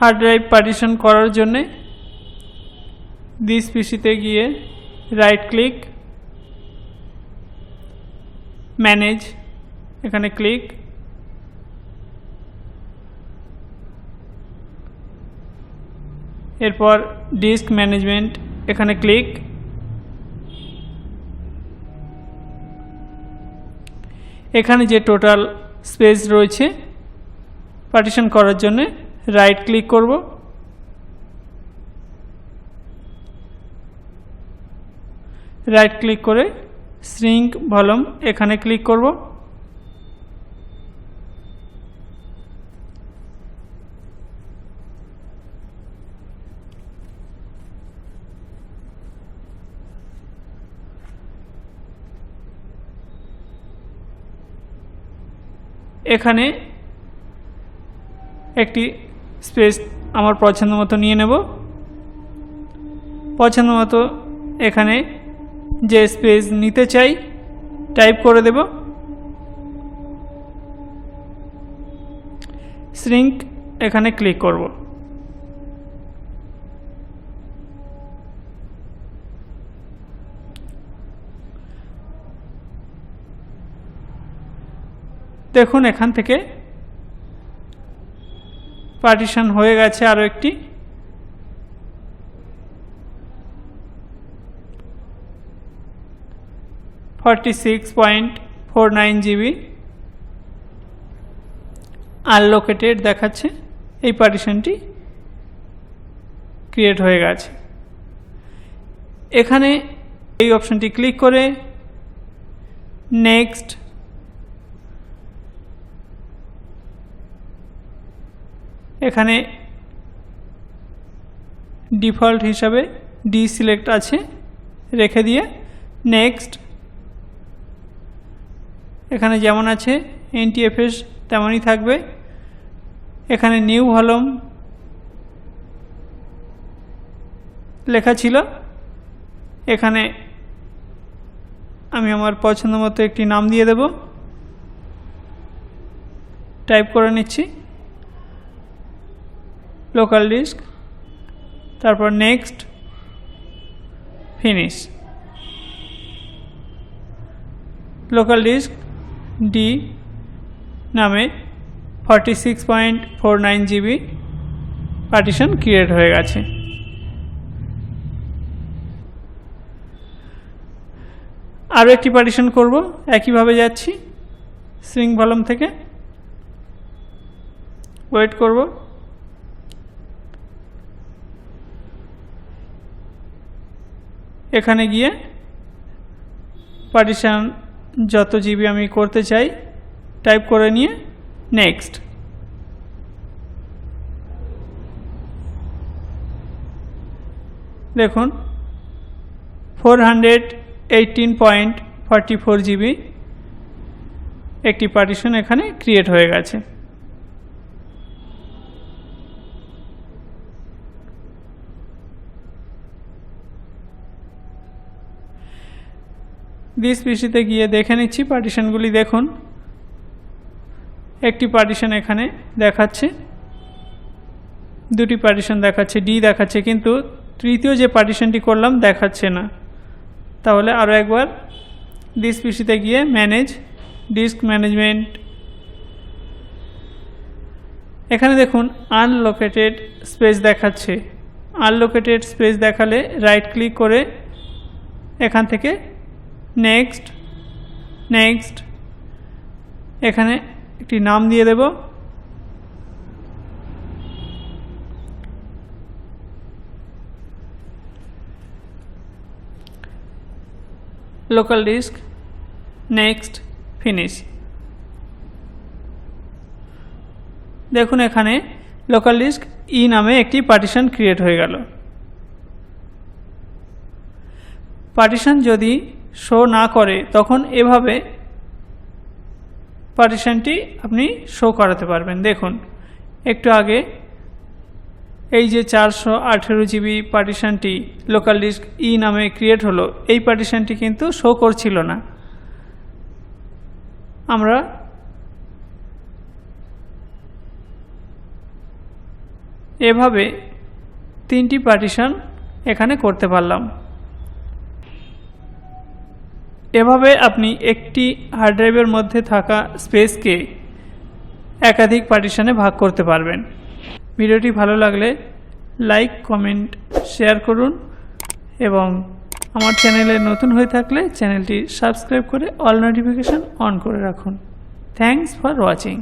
Hard drive partition করার জন্যে this পিসিতে গিয়ে রাইট ক্লিক ম্যানেজ এখানে ক্লিক এরপর ডিস্ক ম্যানেজমেন্ট এখানে ক্লিক এখানে যে টোটাল স্পেস রয়েছে পার্টিশন করার জন্য রাইট ক্লিক করব। রাইট ক্লিক করে শ্রিঙ্ক ভলম এখানে ক্লিক করব। এখানে একটি স্পেস আমার পছন্দ মতো নিয়ে নেব। পছন্দ মতো এখানে যে স্পেস নিতে চাই টাইপ করে দেব। শ্রিঙ্ক এখানে ক্লিক করব। দেখুন এখান থেকে পার্টিশন হয়ে গেছে আরও একটি। Forty six point four nine GB unallocated দেখাচ্ছে। এই পার্টিশনটি ক্রিয়েট হয়ে গেছে। এখানে এই অপশনটি ক্লিক করে নেক্সট এখানে ডিফল্ট হিসাবে ডি সিলেক্ট আছে, রেখে দিয়ে নেক্সট। এখানে যেমন আছে, এনটিএফএস তেমনই থাকবে। এখানে নিউ ভলম লেখা ছিল। এখানে আমি আমার পছন্দ মতো একটি নাম দিয়ে দেব। টাইপ করে নিচ্ছি। লোকাল ডিস্ক তারপর next finish local disk D নামে forty six point four nine GB partition create হয়ে গেছে। আরও একটি পার্টিশন করব, একইভাবে যাচ্ছি স্রিং ভলম থেকে। ওয়েট করব। এখানে গিয়ে পার্টিশন যত জিবি আমি করতে চাই টাইপ করে নিয়ে নেক্সট দেখুন four hundred eighteen point forty four GB একটি পার্টিশন এখানে ক্রিয়েট হয়ে গেছে। দিস পিসিতে গিয়ে দেখে নিচ্ছি পার্টিশনগুলি দেখুন। একটি পার্টিশন এখানে দেখাচ্ছে, দুটি পার্টিশন দেখাচ্ছে ডি দেখাচ্ছে, কিন্তু তৃতীয় যে পার্টিশনটি করলাম দেখাচ্ছে না। তাহলে আরও একবার দিস পিসিতে গিয়ে ম্যানেজ ডিস্ক ম্যানেজমেন্ট এখানে দেখুন আনলোকেটেড স্পেস দেখাচ্ছে। আনলোকেটেড স্পেস দেখালে রাইট ক্লিক করে এখান থেকে নেক্সট নেক্সট এখানে একটি নাম দিয়ে দেব। লোকাল ডিস্ক নেক্সট ফিনিশ দেখুন এখানে লোকাল ডিস্ক ই নামে একটি পার্টিশন ক্রিয়েট হয়ে গেল। পার্টিশন যদি শো না করে, তখন এভাবে পার্টিশনটি আপনি শো করাতে পারবেন। দেখুন, একটু আগে এই যে চারশো আঠেরো জিবি পার্টিশনটি লোকাল ডিস্ক ই নামে ক্রিয়েট হলো, এই পার্টিশনটি কিন্তু শো করছিল না। আমরা এভাবে তিনটি পার্টিশন এখানে করতে পারলাম। এভাবে আপনি একটি হার্ড ড্রাইভের মধ্যে থাকা স্পেসকে একাধিক পার্টিশনে ভাগ করতে পারবেন। ভিডিওটি ভালো লাগলে লাইক কমেন্ট শেয়ার করুন এবং আমার চ্যানেলে নতুন হয়ে থাকলে চ্যানেলটি সাবস্ক্রাইব করে অল নোটিফিকেশান অন করে রাখুন। Thanks for watching